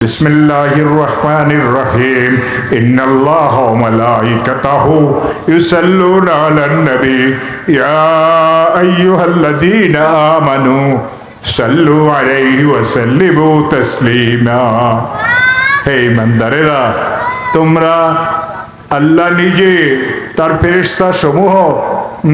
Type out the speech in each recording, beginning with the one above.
بسم الله الرحمن الرحيم إن الله وملائكته يصلون على النبي يا أيها الذين آمنوا صلوا عليه وسلموا تسليما হে ইমানদারেরা তোমরা আল্লাহ নিজে তার ফেরেশতা সমূহ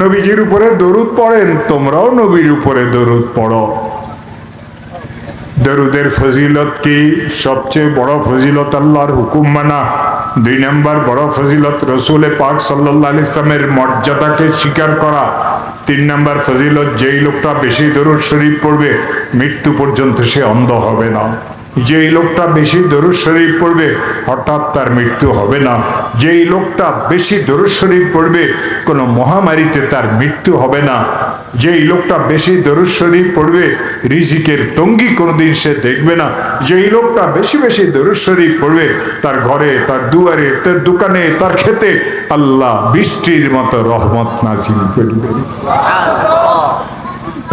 নবীজির উপরে দরুদ পড়েন তোমরাও নবীর উপরে দরুদ পড়ো দরুদের ফজিলত কি? সবচেয়ে বড় ফজিলত আল্লাহর হুকুম মানা। দুই নম্বর, বড় ফজিলত রসুলে পাক সাল্লাহ ইসলামের মর্যাদাকে স্বীকার করা। তিন নম্বর ফজিলত, যেই লোকটা বেশি দরুদ শরীফ পড়বে, মৃত্যু পর্যন্ত সে অন্ধ হবে না। যেই লোকটা বেশি দরুদ শরীফ পড়বে, হঠাৎ তার মৃত্যু হবে না। যেই লোকটা বেশি দরুদ শরীফ পড়বে, কোনো মহামারীতে তার মৃত্যু হবে না। যেই লোকটা বেশি দরুদ শরীফ পড়বে, রিজিকের তঙ্গি কোনোদিন সে দেখবে না। যেই লোকটা বেশি বেশি দরুদ শরীফ পড়বে, তার ঘরে, তার দুয়ারে, তার দোকানে, তার খেতে আল্লাহ বৃষ্টির মতো রহমত নাজিল করবে।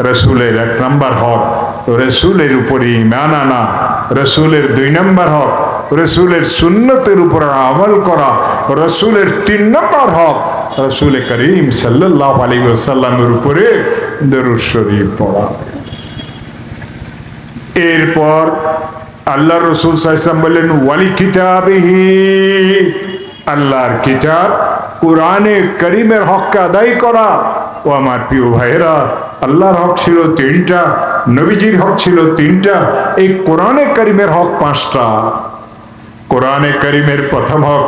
রসুলের এক নাম্বার হক, রসুলের উপরে ইমান আনা, রসুলের দুই নাম্বার হক রসুলের সুন্নতের উপর আমল করা, রসুলের তিন নম্বর হক, রসুল করিম সাল্লাহ আলী সাল্লামের উপরে শরীফ পড়া। এরপর আল্লাহ রসুল সাইসলাম বললেন, ওয়ালি কিতাবিহি আল্লাহর কিতাব কোরআনে করিমের হককে আদায় করা। ও আমার প্রিয় ভাইয়েরা, আল্লাহর হক ছিল তিনটা, নবীজির হক ছিল তিনটা, এই কোরআনে করিমের হক পাঁচটা। কোরআনে করিমের প্রথম হক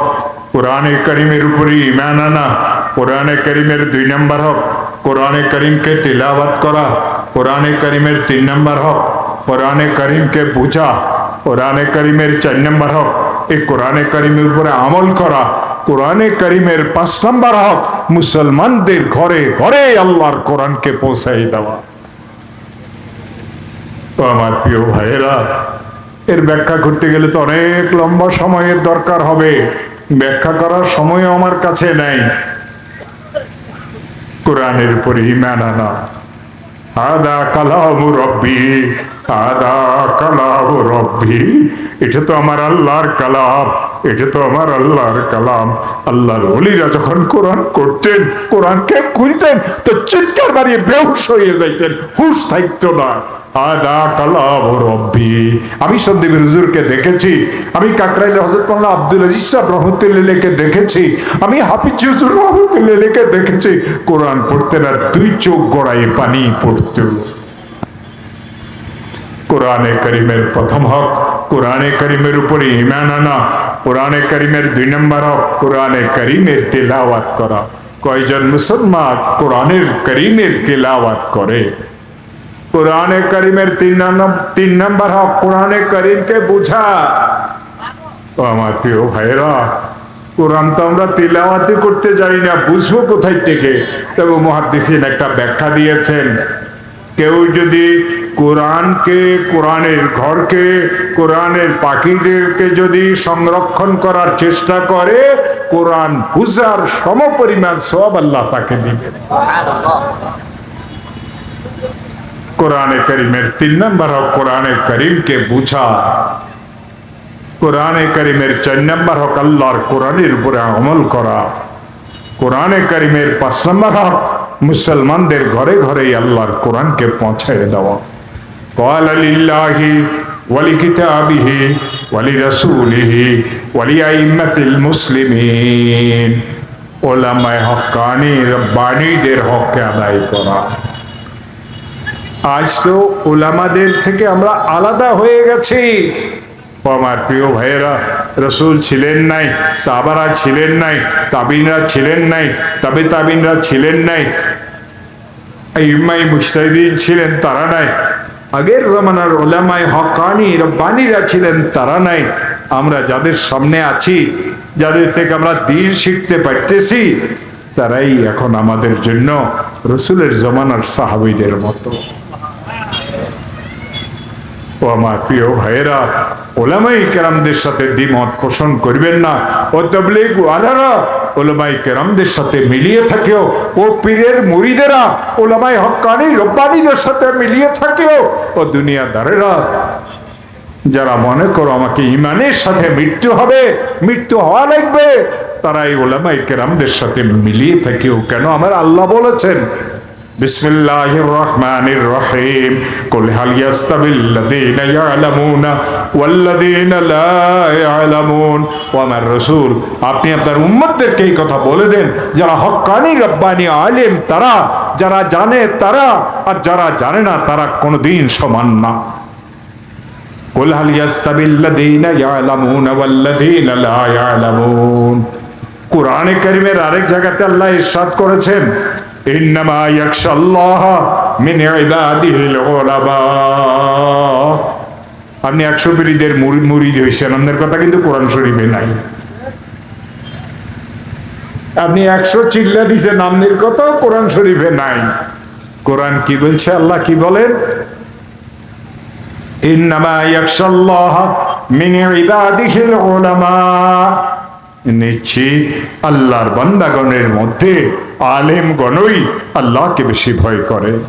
কোরআনে করিমের উপরে ইমান আনা কোরআনে করিমের দুই নম্বর হক কোরআনে করিমকে তিলাবাত করা কোরআনে করিমের তিন নম্বর হক কোরআনে করিমকে বুঝা কোরআনে করিমের চার নম্বর হক এই কোরআনে করিমের উপরে আমল করা কোরআনে করিমের পাঁচ নম্বর হক মুসলমানদের ঘরে ঘরে আল্লাহর কোরআনকে পৌঁছাই দেওয়া তো আমার প্রিয় ভাইয়েরা এর ব্যাখ্যা করতে গেলে তো অনেক লম্বা সময়ের দরকার হবে। ব্যাখ্যা করার সময় আমার কাছে নেই। কোরআনের উপরে আনা। আদা কালাম রব্বি। আদা এটা তো আমার আল্লাহর কালাম, এটা তো আমার আল্লাহর কালাম। আল্লাহর অলিরা যখন কোরআন করতেন, কোরআনকে খুলতেন তো চিৎকার বাড়িয়ে হয়ে যাইতেন, হুশ থাকতো না। আদা কালাম আমি সন্দীপের দেখেছি, আমি কাকরাইলে হজরত আব্দুল আজিজ দেখেছি, আমি হাফিজ হুজুর দেখেছি। কোরআন পড়তেন আর দুই চোখ গড়াই পানি পড়তো। কোরআনে করিমের প্রথম হক, কোরআনে করিমের উপরে ইমান আনা, কোরআনে করিমের দুই নম্বর হক, কোরআনে করিমের তেলাওয়াত করা। কয়জন মুসলমান কোরআনের করিমের তেলাওয়াত করে? কোরআনে করিমের তিন নম্বর তিন নম্বর হক, কোরআনে করিমকে বুঝা। ও আমার প্রিয় ভাইরা কোরআন তো আমরা তিলাওয়াতি করতে জানি না, বুঝব কোথায় থেকে? তবে মহাদিসিন একটা ব্যাখ্যা দিয়েছেন, কেউ যদি কোরআনকে, কোরআনের ঘরকে, কোরআনের পাখিদেরকে যদি সংরক্ষণ করার চেষ্টা করে, কোরআন পূজার সমপরিমাণ সব আল্লাহ তাকে দিবেন। কোরআনে করিমের তিন নম্বর হক, কোরআনে করিমকে বুঝা। কোরআনে করিমের চার নম্বর হক, আল্লাহর কোরআনের উপরে আমল করা। কোরআনে করিমের পাঁচ নম্বর হক, মুসলমানদের ঘরে ঘরেই আল্লাহর কোরআনকে পৌঁছায় দেওয়া। قال لله ولكتابه ولرسوله ولأئمة المسلمين ওলামায় হকানি রব্বানিদের হককে আদায় করা আজ তো ওলামাদের থেকে আমরা আলাদা হয়ে গেছি ও আমার প্রিয় ভাইয়েরা রসুল ছিলেন নাই সাবারা ছিলেন নাই তাবিনরা ছিলেন নাই তবে তাবিনরা ছিলেন নাই ইমাই মুস্তাহিদিন ছিলেন তারা নাই আগের জমানার ওলামায় হকানি রব্বানিরা ছিলেন, তারা নাই। আমরা যাদের সামনে আছি, যাদের থেকে আমরা দিন শিখতে পারতেছি, তারাই এখন আমাদের জন্য রসুলের জমানার সাহাবিদের মতো। ও আমার প্রিয় ভাইয়েরা, ওলামাই কেরামদের সাথে দ্বিমত পোষণ করবেন না। ও তবলিগ ওয়ালারা ওলামাই কেরামদের সাথে মিলিয়ে থাকেও, ও পীরের মুরিদেরা ওলামাই হক্কানি রব্বানিদের সাথে মিলিয়ে থাকেও, ও দুনিয়াদারেরা, যারা মনে করো আমাকে ইমানের সাথে মৃত্যু হবে, মৃত্যু হওয়া লাগবে তারা এই ওলামাই কেরামদের সাথে মিলিয়ে থাকিও। কেন? আমার আল্লাহ বলেছেন বিসমিল্লাহির রহমানির রহিম কুল হাল ইয়াস্তাবিল্লাযীনা ইয়ালামুনা ওয়াল্লাযীনা লা ইয়ালামুন ও আমার রাসূল আপনি আপনার উম্মতদেরকে এই কথা বলে দেন যারা হক্কানি রব্বানি আলেম তারা যারা জানে তারা আর যারা জানে না তারা কোনোদিন সমান না قل هل يستوي الذين يعلمون والذين لا يعلمون কোরআনে কারিমের আরেক জায়গাতে আল্লাহ ইরশাদ করেছেন ইন্নামা ইয়াখশাল্লাহ মিন ইবাদিহিল উলামা আপনি একশো পিরিদের মুরিদ হয়েছেন আপনার কথা কিন্তু কোরআন শরীফে নাই। আপনি একশো চিল্লা দিছেন আমনের কথা কোরআন শরীফে নাই। কোরআন কি বলছে? আল্লাহ কি বলেন? ইন্নামা ইয়াখশাল্লাহ মিন ইবাদিহিল উলামা নিশ্চিত আল্লাহর বান্দাগণের মধ্যে আলেম গণই আল্লাহকে বেশি ভয় করে।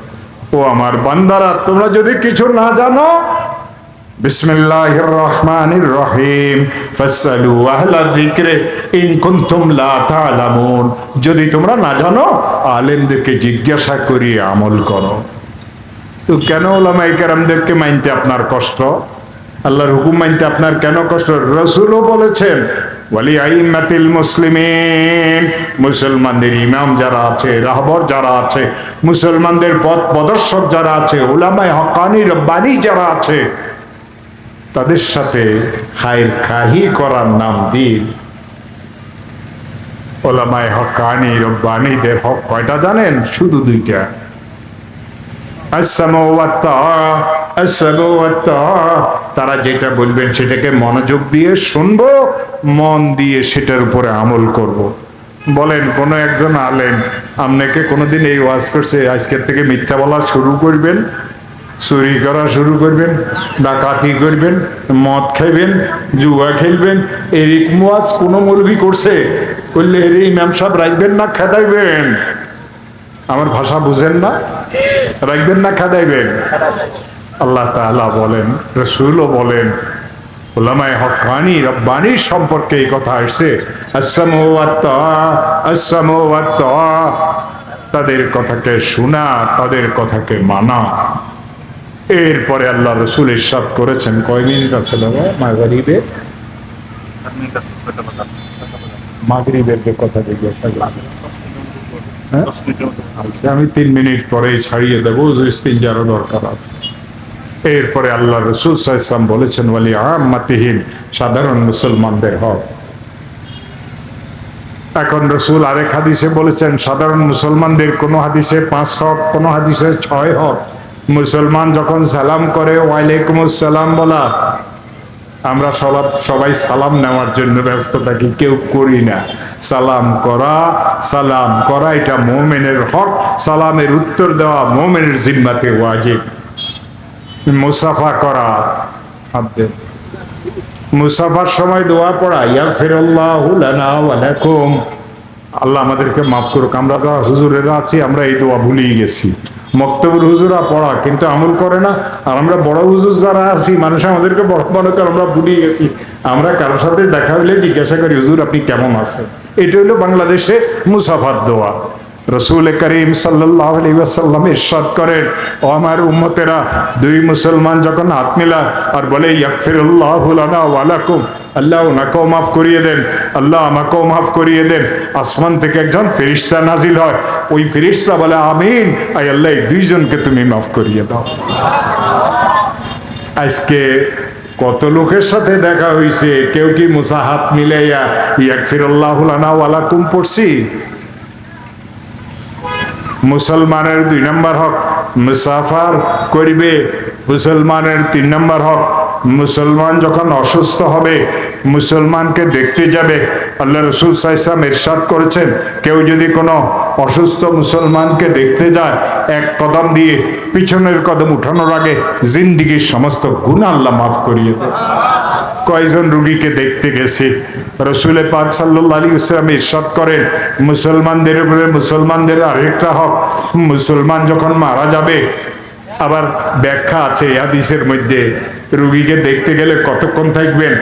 ও আমার বান্দারা, তোমরা যদি কিছু না জানো রহিম যদি তোমরা না জানো, আলেমদেরকে জিজ্ঞাসা করি আমল করো। তো কেন ওলামাই কেরামদেরকে মানতে আপনার কষ্ট? আল্লাহর হুকুম মানতে আপনার কেন কষ্ট? রসুলও বলেছেন মুসলমানদের ইমাম যারা আছে, রাহবর যারা আছে, মুসলমানদের পথ প্রদর্শক যারা আছে ওলামায় হকানি রব্বানি যারা আছে, তাদের সাথে খায়ের খাহি করার নাম দিন। ওলামায় হকানি রব্বানিদের হক কয়টা জানেন? শুধু দুইটা। তারা যেটা বলবেন সেটাকে মনোযোগ দিয়ে শুনব, মন দিয়ে সেটার উপরে আমল করব। বলেন, কোনো একজন আলেন আপনাকে কোনোদিন এই ওয়াজ করছে, আজকের থেকে মিথ্যা বলা শুরু করবেন, চুরি করা শুরু করবেন, ডাকাতি করবেন, মদ খাইবেন, জুয়া খেলবেন এরকম ওয়াজ কোনো মৌলবি করছে? করলে এর ইমাম সাহেব, রাখবেন না, খেদাইবেন। আমার ভাষা বুঝেন না? রাখবেন না, খাদাইবেন? আল্লাহ তাআলা বলেন রসুলও বলেন ওলামায় হকানি রব্বানির সম্পর্কে এই কথা আসছে তাদের কথাকে শোনা তাদের কথাকে মানা। এরপরে আল্লাহ রসুল ইরশাদ করেছেন কয় মিনিট আছে বাবা? মাগরিবে? মাগরিবের যে কথা জিজ্ঞাসা হ্যাঁ? আমি তিন মিনিট পরে ছাড়িয়ে দেবো যারও দরকার আছে। এরপরে আল্লাহ রসুল ইসলাম বলেছেন বলি আহমাতিহীন সাধারণ মুসলমানদের হক। এখন রসুল আরেক হাদিসে বলেছেন, সাধারণ মুসলমানদের কোন হাদিসে পাঁচ হক, কোন হাদিসে ছয় হক। মুসলমান যখন সালাম করে ওয়ালাইকুম সালাম বলা, আমরা সবাই সবাই সালাম নেওয়ার জন্য ব্যস্ত থাকি, কেউ করি না। সালাম করা সালাম করা, এটা মোমেনের হক। সালামের উত্তর দেওয়া মোমেনের জিম্মাতে ওয়াজিব। মুসাফা করা। আব্দের মুসাফার সময় দোয়া পড়া ইয়ার ফিরাল্লাহু লানা ওয়া আল্লাহ আমাদেরকে মাফ করুক, আমরা যারা হুজুরেরা আছি, আমরা এই দোয়া ভুলিয়ে গেছি। মক্তবুর হুজুরা পড়া, কিন্তু আমল করে না। আর আমরা বড় হুজুর যারা আছি, মানুষ আমাদেরকে বড় মনে করে, আমরা ভুলিয়ে গেছি। আমরা কারোর সাথে দেখা হইলে জিজ্ঞাসা করি, হুজুর, আপনি কেমন আছেন? এটা হলো বাংলাদেশে মুসাফার দোয়া। রসুল করিম সাল্লাহ আলী ইরশাদ করেন, ও আমার উম্মতেরা, দুই মুসলমান যখন হাত মিলা আর বলে ইয়াকফিরুল্লাহ লানা ওয়ালাকুম আল্লাহ ওনাকেও মাফ করিয়ে দেন, আল্লাহ আমাকেও মাফ করিয়ে দেন। আসমান থেকে একজন ফেরিস্তা নাজিল হয়। ওই ফেরিস্তা বলে, আমিন আই আল্লাহ দুইজনকে তুমি মাফ করিয়ে দাও। আজকে কত লোকের সাথে দেখা হয়েছে কেউ কি মুসা মিলাইয়া ইয়াক ফিরল্লাহ লানা ওয়ালাকুম পড়ছি? মুসলমানের দুই নম্বর হক মুসাফার করিবে, মুসলমানের তিন নম্বর হক মুসলমান যখন অসুস্থ হবে, মুসলমানকে দেখতে যাবে। আল্লাহ রসুল সাইসাম এরশাদ করেছেন, কেউ যদি কোনো অসুস্থ মুসলমানকে দেখতে যায়, এক কদম দিয়ে পিছনের কদম উঠানোর আগে জিন্দিগির সমস্ত গুণ আল্লাহ মাফ করিয়ে দেয় কয়জন রুগীকে দেখতে গেছে? রসুলে পাক সাল্লাহ আলী ইসলাম ইরশাদ করেন, মুসলমানদের উপরে মুসলমানদের আরেকটা হক, মুসলমান যখন মারা যাবে, আবার ব্যাখ্যা আছে হাদিসের মধ্যে, রুগীকে দেখতে গেলে কতক্ষণ থাকবেন?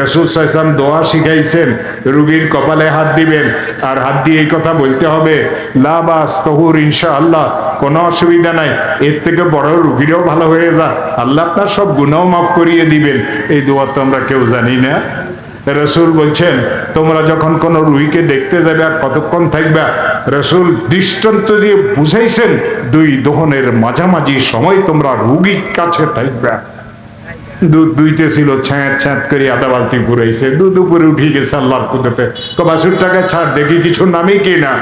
রসুল সাইসাম দোয়া শিখাইছেন, রুগীর কপালে হাত দিবেন। আর হাত দিয়ে এই কথা বলতে হবে লাবাস তহুর ইনশা আল্লাহ কোনো অসুবিধা নাই। এর থেকে বড় রুগীরাও ভালো হয়ে যা আল্লাহ আপনার সব গুণাও মাফ করিয়ে দিবেন। এই দোয়া তো আমরা কেউ জানি না। রসুল বলছেন, তোমরা যখন কোনো রুহিকে দেখতে যাবে আর কতক্ষণ থাকবে, রসুল দৃষ্টান্ত দিয়ে বুঝাইছেন, দুই দোহনের মাঝামাঝি সময় তোমরা রুগীর কাছে থাকবে। দুধ দুইতে ছিল, ছ্যাঁত ছ্যাঁত করে আদা বালতি ঘুরাইছে দুধ উপরে উঠে গেছে আল্লাহর কুদতে তো বাসুরটাকে ছাড়, দেখি কিছু নামে কি না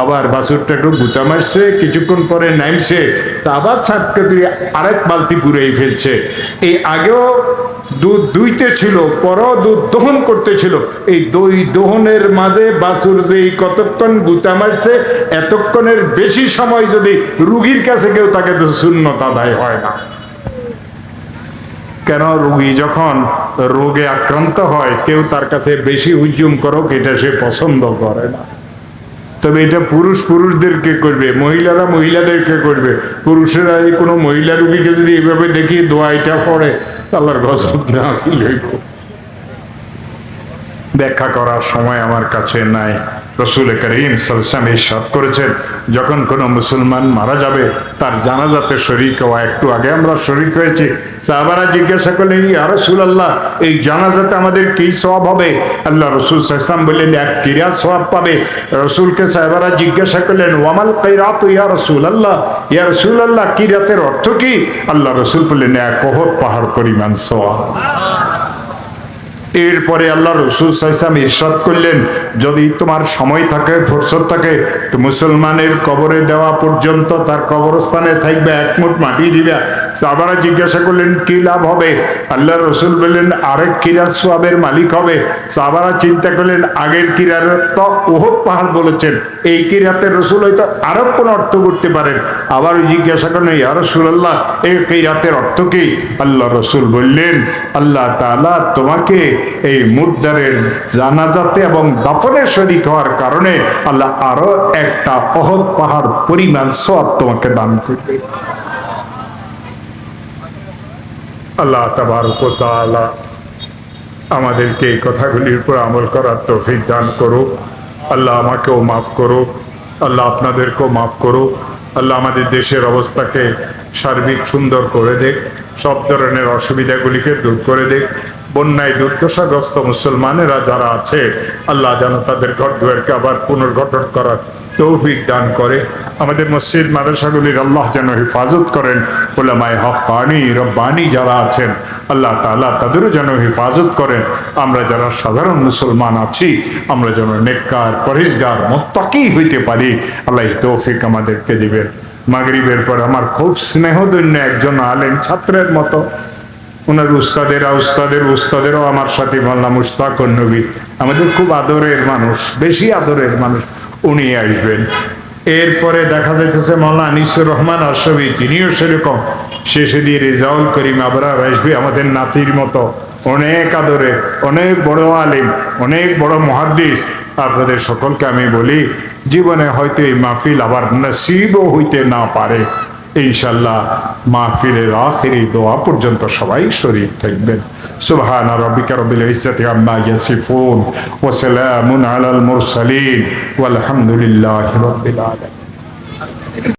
আবার বাসুরটা একটু গুতা মারছে, কিছুক্ষণ পরে নামছে। তা আবার ছাটকে তুই আরেক বালতি পুরাই ফেলছে। এই আগেও দুধ দুইতে ছিল, পরও দুধ দহন করতেছিল এই দই দহনের মাঝে বাছুর যে কতক্ষণ গুতা মারছে, এতক্ষণের বেশি সময় যদি রুগীর কাছে কেউ তাকে তো শূন্যত আদায় হয় না। কেন রুগী যখন রোগে আক্রান্ত হয়, কেউ তার কাছে বেশি হুজুম করুক, এটা সে পছন্দ করে না। তবে এটা পুরুষ পুরুষদেরকে করবে, মহিলারা মহিলাদেরকে করবে। পুরুষেরা এই কোনো মহিলা রুগীকে যদি এইভাবে দেখি দোয়া এটা পড়ে, আল্লাহর গজব না আসিল ব্যাখ্যা করার সময় আমার কাছে নাই। রসুল করিম সালসাম ইরশাদ করেছেন, যখন কোনো মুসলমান মারা যাবে, তার জানাজাতে শরিক হওয়া একটু আগে আমরা শরিক হয়েছি। সাহাবারা জিজ্ঞাসা করলেন, ইয়া রসুল আল্লাহ এই জানাজাতে আমাদের কি সওয়াব হবে? আল্লাহ রসুল সাহসাম বললেন, এক কিরা সওয়াব পাবে। রসুলকে সাহেবারা জিজ্ঞাসা করলেন, ওয়ামাল কৈরাত ইয়া রসুল আল্লাহ ইয়া রসুল আল্লাহ কিরাতের অর্থ কি? আল্লাহ রসুল বললেন, এক কহত পাহাড় পরিমাণ সওয়াব এরপরে আল্লাহ রসুল সাইসাম ইরশাদ করলেন, যদি তোমার সময় থাকে, ফুরসত থাকে, তো মুসলমানের কবরে দেওয়া পর্যন্ত তার কবরস্থানে থাকবে একমুট মাটি দিবে। সাবারা জিজ্ঞাসা করলেন, কি লাভ হবে? আল্লাহ রসুল বললেন, আরেক কিরার সোয়াবের মালিক হবে। সাবারা চিন্তা করলেন, আগের কিরার তো ওহদ পাহাড় বলেছেন, এই কিরাতের রসুল হয়তো আরও কোন অর্থ করতে পারেন। আবার জিজ্ঞাসা করলেন, ইয়া রসুল্লাহ এই কিরাতের অর্থ কি? আল্লাহ রসুল বললেন, আল্লাহ তাআলা তোমাকে এই মুদ্দারের জানাজাতে এবং দাফনের শরিক হওয়ার কারণে আল্লাহ আরও একটা অহদ পাহাড়, পরিমাণ সব তোমাকে দান করবে। আল্লাহ তাবারক তাআলা আমাদেরকে এই কথাগুলির উপর আমল করার তৌফিক দান করুক। আল্লাহ আমাকেও মাফ করুক। আল্লাহ আপনাদেরকেও মাফ করুক। আল্লাহ আমাদের দেশের অবস্থাকে সার্বিক সুন্দর করে দেখ। সব ধরনের অসুবিধাগুলিকে দূর করে দেখ। বন্যায় দুর্দশাগ্রস্ত মুসলমানেরা যারা আছে, আল্লাহ যেন তাদের ঘর আবার পুনর্গঠন করার তৌফিক দান করে। আমাদের মসজিদ, মাদ্রাসাগুলির আল্লাহ যেন হেফাজত করেন। ওলামায় হকানি রব্বানি যারা আছেন, আল্লাহ তাআলা তাদেরও যেন হেফাজত করেন। আমরা যারা সাধারণ মুসলমান আছি, আমরা যেন নেককার পরিষ্কার মোত্তাকি হইতে পারি। আল্লাহ তৌফিক আমাদেরকে দিবেন। মাগরিবের পর আমার খুব স্নেহধন্য একজন আলেন ছাত্রের মতো। ওনার উস্তাদেরা, উস্তাদের, উস্তাদেরও আমার সাথে বললাম মুস্তাক নবী আমাদের খুব আদরের মানুষ, বেশি আদরের মানুষ উনি আসবেন। এরপরে দেখা যাইতেছে মাওলানা আনিসুর রহমান আশরফি, তিনিও সেরকম। শেষে দিয়ে রেজাউল করিম আবরার আসবে, আমাদের নাতির মতো। অনেক আদরে অনেক বড় আলিম, অনেক বড় মহাদ্দিস। আপনাদের সকলকে আমি বলি, জীবনে হয়তো এই মাহফিল আবার নসিবও হইতে না পারে। ইনশাল্লাহ মাহফিলের আখেরি দোয়া পর্যন্ত সবাই শরীর থাকবেন। সুবহান রব্বিকা রব্বিল ইজ্জাতি আম্মা ইয়াসিফুন ওয়া সালামুন আলাল মুরসালিন। ওয়াল হামদুলিল্লাহি রাব্বিল